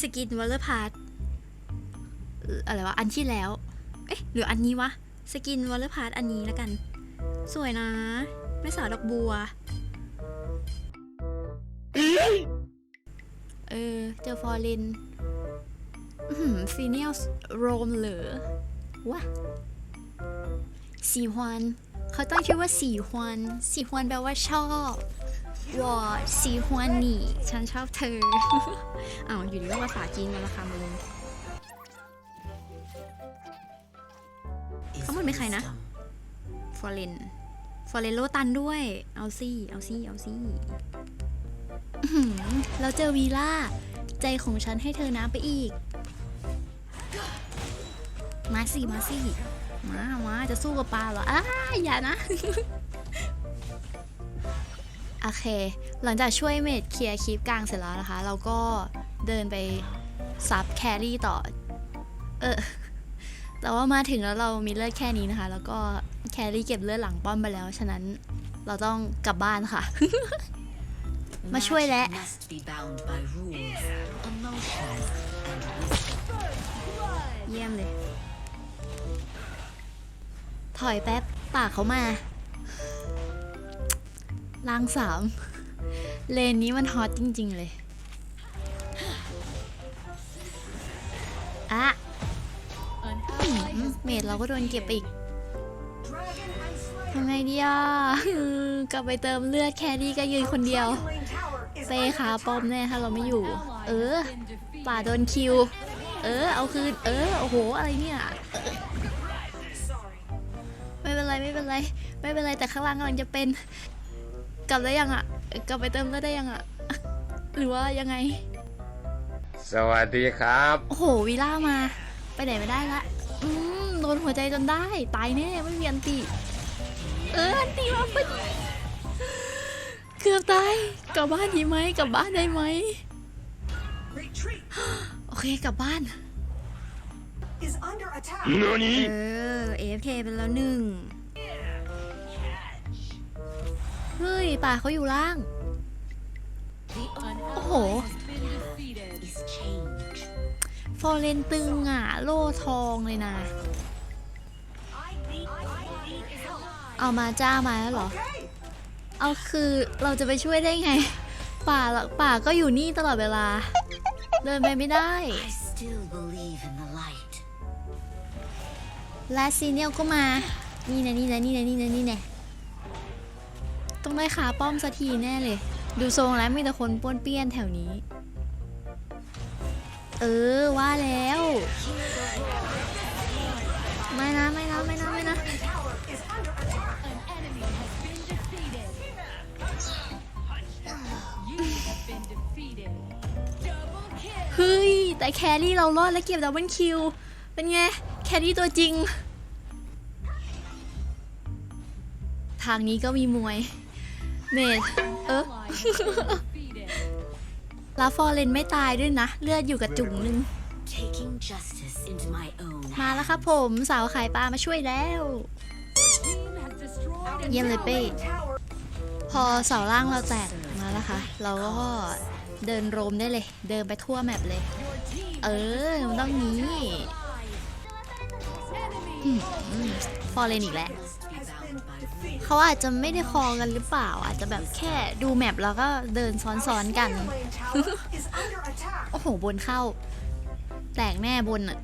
สกินวอลเลอร์พาร์ทอะไรวะ อันที่แล้ว เอ๊ะ หรืออันนี้วะ สกินวอลเลอร์พาร์ทอันนี้แล้วกัน สวยนะแม่สาวดอกบัว เออ เจอฟอร์ลินฟีเนียลโรมเหรอวะสีฮวนเขาตั้งชื่อว่าสีฮวนสีฮวนแปลว่าชอบ วอสีฮวนนี่ ฉันชอบเธอ อ้าวอยู่ดีก็ภาษาจีนมาละคำมึงเขาหมดเป็นใครนะ ฟอร์เรน ฟอร์เรนโลตันด้วย เอาซี่ เอาซี่ เอาซี่อื้อหือเราเจอวีล่า ใจของฉันให้เธอน้ำไปอีก มาสิ มาสิ มา มา จะสู้กับปลาเหรออ้าอย่านะ โอเค หลังจากช่วยเมดเคลียร์คลิปกลางเสร็จแล้วนะคะ เราก็เดินไปซับแครี่ต่อ เออ แต่ว่ามาถึงแล้วเรามีเลือดแค่นี้นะคะ แล้วก็แครี่เก็บเลือดหลังป้อมไปแล้ว ฉะนั้นเราต้องกลับบ้านค่ะ มาช่วยแล้ว Must be bound by rules, emotions, and เยี่ยมเลย ถอยแป๊บปากเขามา ลางสามเลนนี้มันฮอตจริง ๆ เลยอะเมดเราก็โดนเก็บไปอีกทำไงดีอะกลับไปเติมเลือดแครี่ก็ยืนคนเดียวเซขาปอมแน่ถ้าเราไม่อยู่ เออ ป่าโดนคิว เออ เอาคืน เออ โอ้โห อะไรเนี่ยไม่เป็นไร ไม่เป็นไร ไม่เป็นไร แต่ข้างล่างกำลังจะเป็น กลับได้ยังอะ กลับไปเติมเลือดได้ยังอะ หรือว่ายังไง สวัสดีครับ โอ้โหวีล่ามา ไปไหนไม่ได้ละ อืมโดนหัวใจจนได้ ตายแน่ไม่มีอันติ เอออันติมาพอดีเกือบตาย กลับบ้านดีไหมกลับบ้านได้ไหม Retreat โอเคกลับบ้าน is under attack. 何เออ AFK เป็นแล้วหนึ่ง เฮ้ยป่าเขาอยู่ล่าง โอ้โห ฟอร์เรนตึงอะ โล่ทองเลยนะ เอามาจ้ามาแล้วเหรอ เอาคือเราจะไปช่วยได้ไง ป่าละป่าก็อยู่นี่ตลอดเวลา เดินไปไม่ได้ และซีเนียลก็มา นี่นะนี่นะนี่นะนี่นะนี่นะ ต้องได้ขาป้อมสักทีแน่เลย ดูทรงแล้วมีแต่คนป้วนเปี้ยนแถวนี้ เออว่าแล้ว ไม่นะไม่นะไม่นะไม่นะเฮ้ย แต่แครี่เรารอดและเก็บดับเบิลคิว เป็นไง แครี่ตัวจริง ทางนี้ก็มีมวย เมดเออลาฟอร์เรนไม่ตายด้วยนะ เลือดอยู่กับจุ่มนึง Taking justice into my own มาแล้วครับผมสาวขายปลามาช่วยแล้ว เยี่ยมเลยเป้ Tower พอเสาล่างเราแตกมาแล้วค่ะ เราก็เดินโรมได้เลย เดินไปทั่วแมปเลย เออมันต้องนี้ฟอร์เรนอีกแล้ว has been defeated. เขาอาจจะไม่ได้คอกันหรือเปล่า อาจจะแบบแค่ดูแมปแล้วก็เดินซ้อนๆกัน Slayer Lane Tower is under attack. โอ้โหบนเข้า แตกแน่บนอะ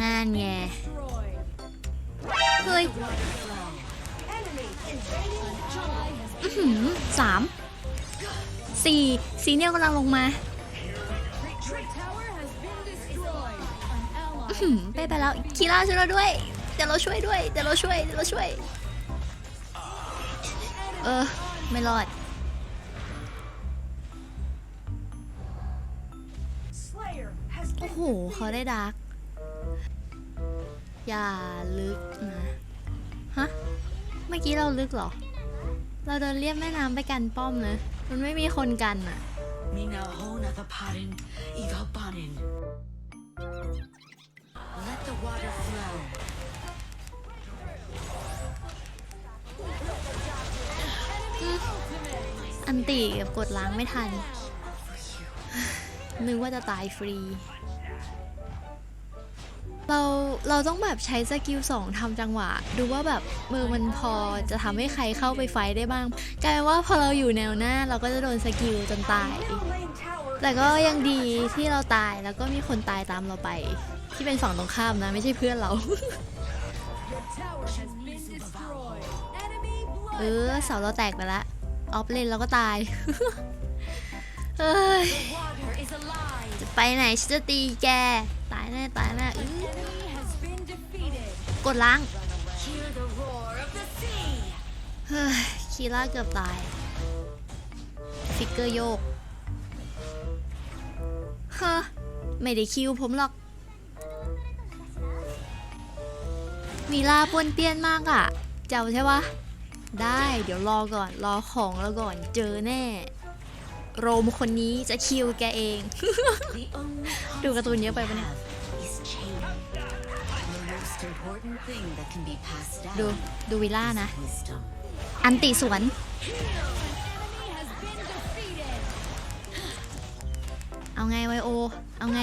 นั่นไงเฮ้ย Enemy invading jungle. อื้อหือสามสี่ซีเนียลกำลังลงมา Retreat. อื้อหือไปไปแล้วคีร่าช่วยเราด้วย เดี๋ยวเราช่วยด้วย เดี๋ยวเราช่วย เดี๋ยวเราช่วย เออ ไม่รอด โอ้โห เขาได้ดาร์กอย่าลึกนะ ฮะ เมื่อกี้เราลึกเหรอ เราเดินเลียบแม่น้ำไปกันป้อมนะมันไม่มีคนกันอะ อันตีกับกดล้างไม่ทัน นึกว่าจะตายฟรี เราเราต้องแบบใช้สกิลสองทำจังหวะ ดูว่าแบบมือมันพอจะทำให้ใครเข้าไปไฟได้บ้าง กลายเป็นว่าพอเราอยู่แนวหน้าเราก็จะโดนสกิลจนตาย แต่ก็ยังดีที่เราตายแล้วก็มีคนตายตามเราไป ที่เป็นฝั่งตรงข้ามนะ ไม่ใช่เพื่อนเรา เอ blood. อเสาเราแตกไปละออฟเลนเราก็ตายเอ้ย Water is alive. จะไปไหนฉันจะตีแก ตายแน่ตายแน่อื้อ Enemy has been defeated. กดล้าง Hear the roar of the sea. เฮ้ยคีร่าเกือบตาย ฟิกเกอร์โยกฮะไม่ได้คิวผมหรอก มีลาปวนเปี้ยนมากอะ่ะ เจ้าใช่ปะ ได้เดี๋ยวรอก่อนรอของแล้วก่อนเจอแน่ โรมคนนี้จะคิวแกเอง The only ดูการ์ตูน constant เยอะไป we ปะเนี่ย have is change. The most important thing that can be passed ดู down ดูวิล่านะ is wisdom. อันติสวน Enemy has been defeated. เอาไงไวโอ เอาไง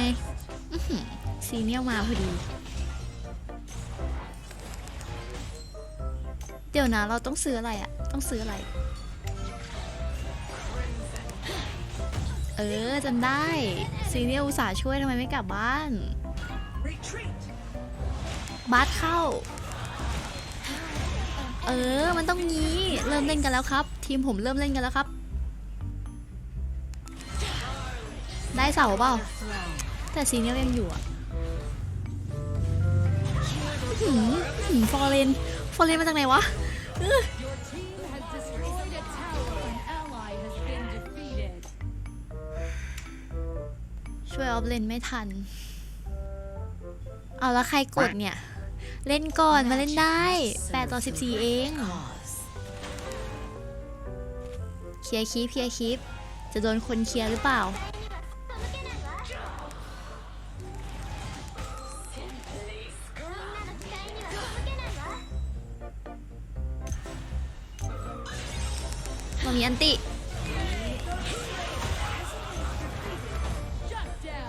อื้อหือซีเนียลมาพอดี เดี๋ยวนะเราต้องซื้ออะไรอะต้องซื้ออะไร เออจำได้ซีเนียอุตส่าห์ช่วยทำไมไม่กลับบ้านบัสเข้า เออ มันต้องงี้เริ่มเล่นกันแล้วครับ ทีมผมเริ่มเล่นกันแล้วครับ ได้เสาเปล่าแต่ซีเนียลยังอยู่อะหืมฟอร์เรนฟอร์เรนมาจากไหนวะ Your team has destroyed a tower. An ally has been defeated. ช่วยออฟเลนไม่ทัน เอาแล้วใครกดเนี่ย เล่นก่อนมาเล่นได้8ต่อ14 เอง เคลียร์คลิปเคลียร์คลิป จะโดนคนเคลียร์หรือเปล่า มามีอันติ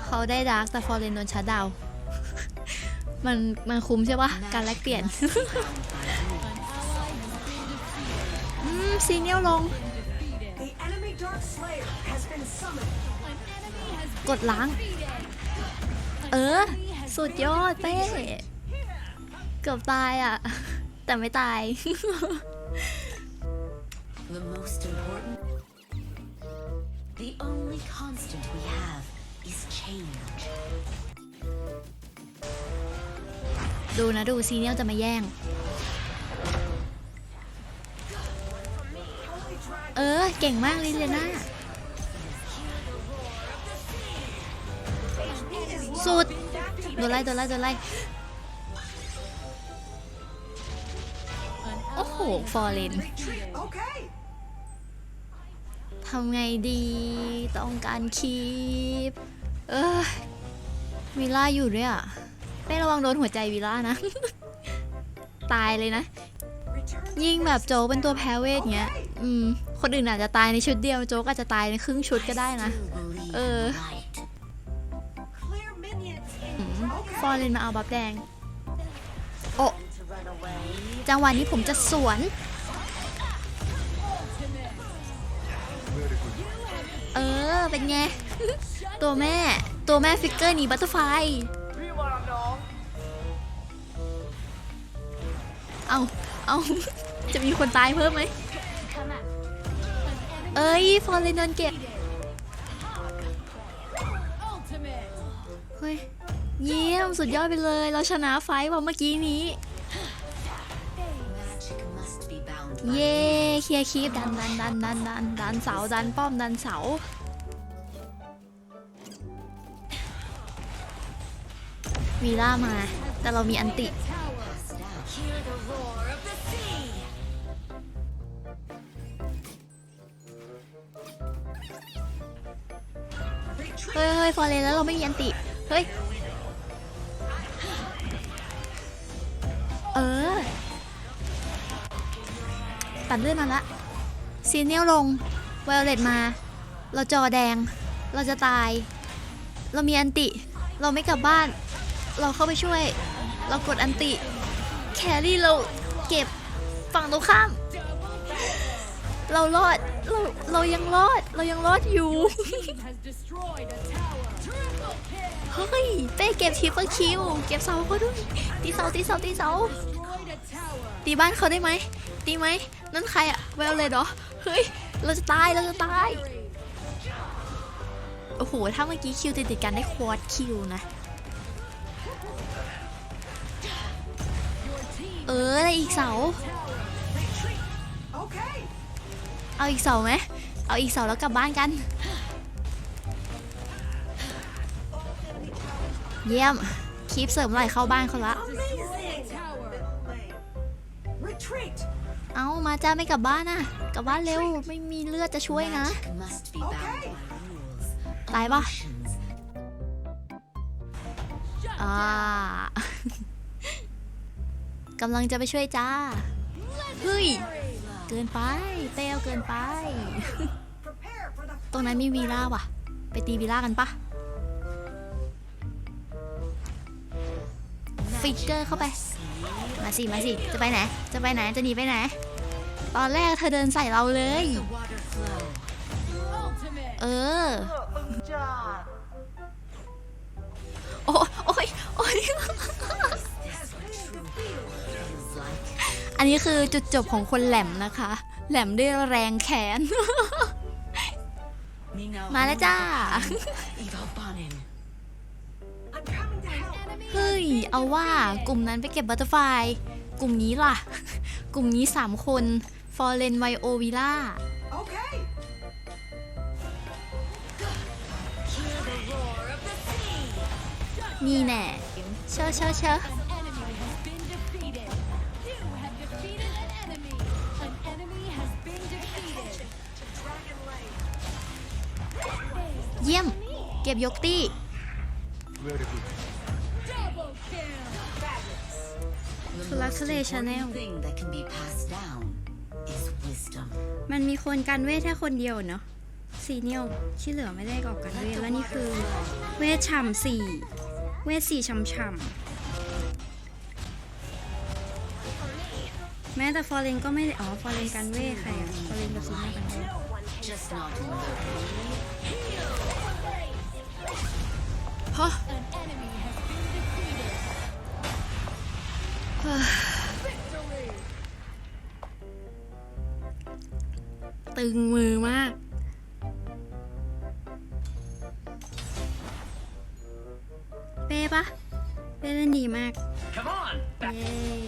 เขาได้ดาร์กแต่ฟอร์เรนโดนชัดดาว มันมันคุ้มใช่ปะการแลกเปลี่ยนอืมซีเนียลลง กดล้าง เออ สุดยอดเป้เกือบตายอะ แต่ไม่ตาย the most important. The only constant we have is change. ดูนะดูซีเนียลจะมาแย่ง เออ เก่งมากลิเลน่าสุด โดนไล่โดนไล่โดนไล่โอ้โห ฟอร์เรน Retreat. Okay. ทำไงดี ต้องการคีปเออวิล่าอยู่ด้วยอะเป้ระวังโดนหัวใจวิล่านะ ตายเลยนะ ยิ่งแบบโจ๊กเป็นตัวแพ้เวทเงี้ย อืม คนอื่นอาจจะตายในชุดเดียวโจ๊กอาจจะตายในครึ่งชุดก็ได้นะ Still believe Uh. in light. Clear minions in. ฟอร์เรนมาเอาบัฟแดง โอ้จังหวะนี้ผมจะสวน เออ เป็นไง ตัวแม่ ตัวแม่ฟิกเกอร์หนีบัตเตอร์ไฟเอาเอาจะมีคนตายเพิ่มไหม เอ้ย ฟอร์เรนโดนเก็บ เฮ้ย เยี่ยม สุดยอดไปเลย เราชนะไฟท์ว่ะเมื่อกี้นี้ เย่เคลียร์คลิปดันดันดันดันดันดันเสาดันป้อมดันเสาวีล่ามา แต่เรามีอันติ เฮ้ยเฮ้ยฟอร์เรนแล้วเราไม่มีอันติ เฮ้ย ตัดเลื่อนมาละซีเนียลลงไวโอเลตมา เราจอแดง เราจะตาย เรามีอันติ เราไม่กลับบ้าน เราเข้าไปช่วย เรากดอันติ แครี่เราเก็บฝั่งตรงข้าม เรารอด เราเรายังรอด เรายังรอดอยู่ เฮ้ย เป้เก็บทิปเปอร์คิว เก็บเสาเขาด้วยตีเสาตีเสาตีเสา ตีบ้านเขาได้ไหมตีไหมนั่นใครอะเวลเลยเหรอเฮ้ยเราจะตายเราจะตายโอ้โหถ้าเมื่อกี้คิวติดติดกันได้ควอดคิวนะเอออะได้อีกเสาเอาอีกเสาไหมเอาอีกเสาแล้วกลับบ้านกัน เยี่ยมคลิปเสริมไหลเข้าบ้านเขาละ เอามาจ้าไม่กลับบ้านนะกลับบ้านเร็ว ไม่มีเลือดจะช่วยนะ Magic must be bound by rules. ตายปะ Emotions อ่ากำลังจะไปช่วยจ้า เฮ้ย เกินไปเต้วเกินไป Prepare for the ตรงนั้นมีวีล่าว่ะ ไปตีวีล่ากันปะฟิกเกอร์เข้าไปมา สิมาสิจะไปไหน จะไปไหน จะหนีไปไหน ตอนแรกเธอเดินใส่เราเลย เออ โอ้โอ้ยโอ้ยอันนี้คือจุดจบของคนแหลมนะคะ แหลมด้วยแรงแขน มาแล้วจ้า เฮ้ย เอาว่ากลุ่มนั้นไปเก็บบัตเตอร์ไฟกลุ่มนี้ล่ะ กลุ่มนี้ 3 คนฟอร์เรนไวโอวิล่า Okay. Hear the roar of the sea. นี่แน่เชอะเชอะเชอะ An enemy has been defeated. You have defeated an enemy. An enemy has been defeated. เยี่ยม เก็บยกตี้ down is wisdom. มันมีคนกันเวทแค่คนเดียวเนาะสีเนียวที่เหลือไม่ได้ออกกันเวทแล้วนี่คือ เวทฉ่ำสี่เวทสี่ฉ่ำฉ่ำแม้แต่ฟอร์เรนก็ไม่ได้อ๋อฟอร์เรนกันเวทใครอะฟอร์เรนกับซีเนียกันเวท Just not ตึงมือมาก เป้ปะเป้เล่นดีมาก Come on, เย้